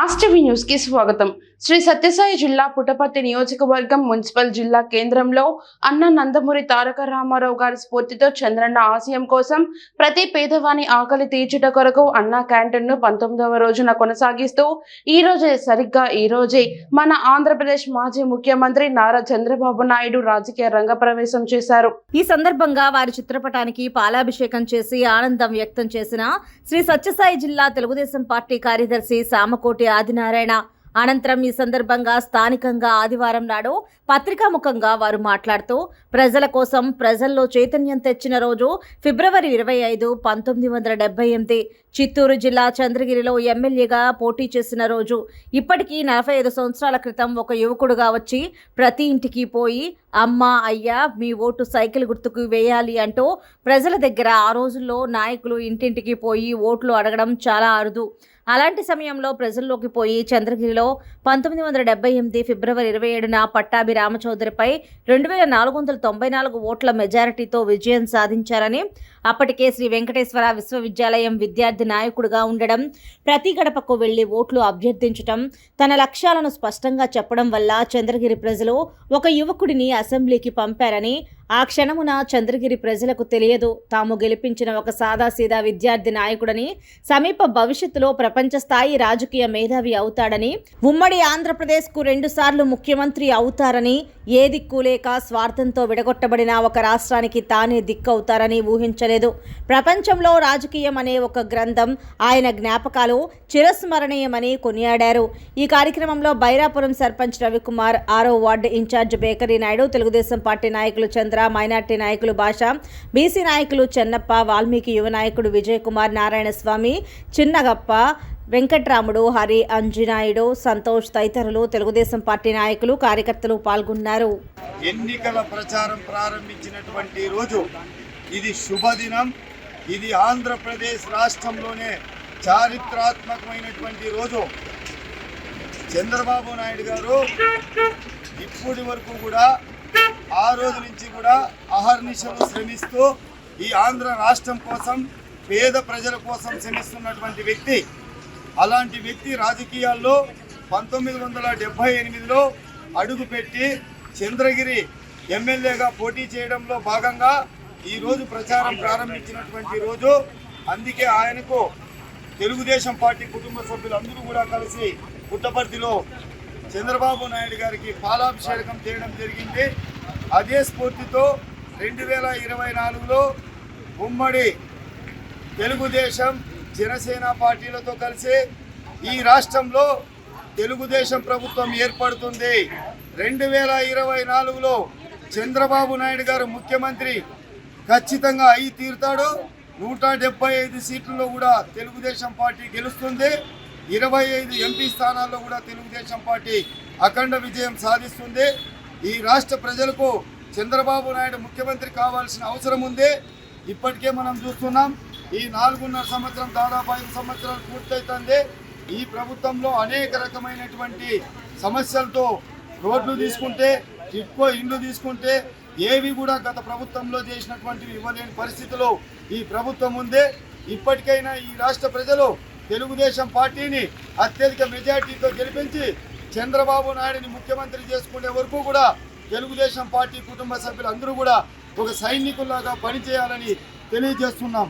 Mass న్యూస్కి స్వాగతం. శ్రీ సత్యసాయి జిల్లా పుట్టపర్తి నియోజకవర్గం మున్సిపల్ జిల్లా కేంద్రంలో అన్న నందమూరి తారక రామారావు గారి స్ఫూర్తితో చంద్రన్న ఆశయం కోసం ప్రతి పేదవాని ఆకలి తీర్చుట కొరకు అన్న క్యాంటీన్ను పంతొమ్మిదవ రోజున కొనసాగిస్తూ ఈ రోజే సరిగ్గా ఈ రోజే మన ఆంధ్రప్రదేశ్ మాజీ ముఖ్యమంత్రి నారా చంద్రబాబు నాయుడు రాజకీయ రంగ ప్రవేశం చేశారు. ఈ సందర్భంగా వారి చిత్రపటానికి పాలాభిషేకం చేసి ఆనందం వ్యక్తం చేసిన శ్రీ సత్యసాయి జిల్లా తెలుగుదేశం పార్టీ కార్యదర్శి సామకోటి ఆదినారాయణ అనంతరం ఈ సందర్భంగా స్థానికంగా ఆదివారం నాడు పత్రికాముఖంగా వారు మాట్లాడుతూ ప్రజల కోసం ప్రజల్లో చైతన్యం తెచ్చిన రోజు ఫిబ్రవరి ఇరవై ఐదు పంతొమ్మిది వందల డెబ్బై ఎనిమిది చిత్తూరు జిల్లా చంద్రగిరిలో ఎమ్మెల్యేగా పోటీ చేసిన రోజు. ఇప్పటికీ నలభై ఐదు సంవత్సరాల క్రితం ఒక యువకుడుగా వచ్చి ప్రతి ఇంటికి పోయి అమ్మ అయ్యా మీ ఓటు సైకిల్ గుర్తుకు వేయాలి అంటూ ప్రజల దగ్గర ఆ రోజుల్లో నాయకులు ఇంటింటికి పోయి ఓట్లు అడగడం చాలా అరుదు. అలాంటి సమయంలో ప్రజల్లోకి పోయి చంద్రగిరిలో పంతొమ్మిది వందల డెబ్బై ఎనిమిది ఫిబ్రవరి ఇరవై ఏడున పట్టాభి రామచౌదరిపై రెండు వేల నాలుగు వందల తొంభై నాలుగు ఓట్ల మెజారిటీతో విజయం సాధించారని అప్పటికే శ్రీ వెంకటేశ్వర విశ్వవిద్యాలయం విద్యార్థి నాయకుడిగా ఉండడం ప్రతి గడపకు వెళ్ళి ఓట్లు అభ్యర్థించటం తన లక్ష్యాలను స్పష్టంగా చెప్పడం వల్ల చంద్రగిరి ప్రజలు ఒక యువకుడిని అసెంబ్లీకి పంపారని ఆ క్షణమున చంద్రగిరి ప్రజలకు తెలియదు. తాము గెలిపించిన ఒక సాదాసీదా విద్యార్థి నాయకుడని సమీప భవిష్యత్తులో ప్రపంచ స్థాయి రాజకీయ మేధావి అవుతాడని ఉమ్మడి ఆంధ్రప్రదేశ్కు రెండుసార్లు ముఖ్యమంత్రి అవుతారని ఏ దిక్కు లేక స్వార్థంతో విడగొట్టబడిన ఒక రాష్ట్రానికి తానే దిక్కవుతారని ఊహించలేదు. ప్రపంచంలో రాజకీయం అనే ఒక గ్రంథం ఆయన జ్ఞాపకాలు చిరస్మరణీయమని కొనియాడారు. ఈ కార్యక్రమంలో బైరాపురం సర్పంచ్ రవికుమార్ ఆరో ward in-charge bakery Naidu Telugu Desam party నాయకులు చంద్ర మైనార్టీ నాయకులు భాష బీసీ నాయకులు చెన్నప్ప వాల్మీకి యువ నాయకుడు విజయ్ కుమార్ నారాయణ స్వామి చిన్నగప్ప వెంకట్రాముడు హరి అంజనాయుడు సంతోష్ తదితరులు తెలుగుదేశం పార్టీ నాయకులు కార్యకర్తలు పాల్గొన్నారు. ఎన్నికల ప్రచారం ప్రారంభించినటువంటి రోజు ఇది శుభదినం. ఇది ఆంధ్రప్రదేశ్ రాష్ట్రంలోనే చారిత్రాత్మకమైనటువంటి రోజు. చంద్రబాబు నాయుడు గారు ఇప్పటి వరకు కూడా ఆ రోజు నుంచి కూడా అహర్నిశలు శ్రమిస్తూ ఈ ఆంధ్ర రాష్ట్రం కోసం పేద ప్రజల కోసం శ్రమిస్తున్నటువంటి వ్యక్తి అలాంటి వ్యక్తి రాజకీయాల్లో పంతొమ్మిది వందల డెబ్భై ఎనిమిదిలో అడుగుపెట్టి చంద్రగిరి ఎమ్మెల్యేగా పోటీ చేయడంలో భాగంగా ఈరోజు ప్రచారం ప్రారంభించినటువంటి రోజు. అందుకే ఆయనకు తెలుగుదేశం పార్టీ కుటుంబ సభ్యులందరూ కూడా కలిసి పుట్టపర్తిలో చంద్రబాబు నాయుడు గారికి పాలాభిషేకం చేయడం జరిగింది. అదే స్ఫూర్తితో రెండు వేల ఇరవై నాలుగులో ఉమ్మడి తెలుగుదేశం జనసేన పార్టీలతో కలిసి ఈ రాష్ట్రంలో తెలుగుదేశం ప్రభుత్వం ఏర్పడుతుంది. రెండు వేల ఇరవై నాలుగులో చంద్రబాబు నాయుడు గారు ముఖ్యమంత్రి ఖచ్చితంగా అయి తీరుతాడు. నూట డెబ్బై ఐదు సీట్లలో కూడా తెలుగుదేశం పార్టీ గెలుస్తుంది. ఇరవై ఐదు ఎంపీ స్థానాల్లో కూడా తెలుగుదేశం పార్టీ అఖండ విజయం సాధిస్తుంది. ఈ రాష్ట్ర ప్రజలకు చంద్రబాబు నాయుడు ముఖ్యమంత్రి కావాల్సిన అవసరం ఉంది. ఇప్పటికే మనం చూస్తున్నాం ఈ నాలుగున్నర సంవత్సరం దాదాపు ఐదు సంవత్సరాలు పూర్తవుతుంది. ఈ ప్రభుత్వంలో అనేక రకమైనటువంటి సమస్యలతో రోడ్లు తీసుకుంటే టిక్కో ఇండ్లు తీసుకుంటే ఏవి కూడా గత ప్రభుత్వంలో చేసినటువంటివి ఇవ్వలేని పరిస్థితిలో ఈ ప్రభుత్వం ఉంది. ఇప్పటికైనా ఈ రాష్ట్ర ప్రజలు తెలుగుదేశం పార్టీని అత్యధిక మెజార్టీతో గెలిపించి చంద్రబాబు నాయుడిని ముఖ్యమంత్రి చేసుకునే వరకు కూడా తెలుగుదేశం పార్టీ కుటుంబ సభ్యులందరూ కూడా ఒక సైనికుల్లాగా పనిచేయాలని తెలియజేస్తున్నాం.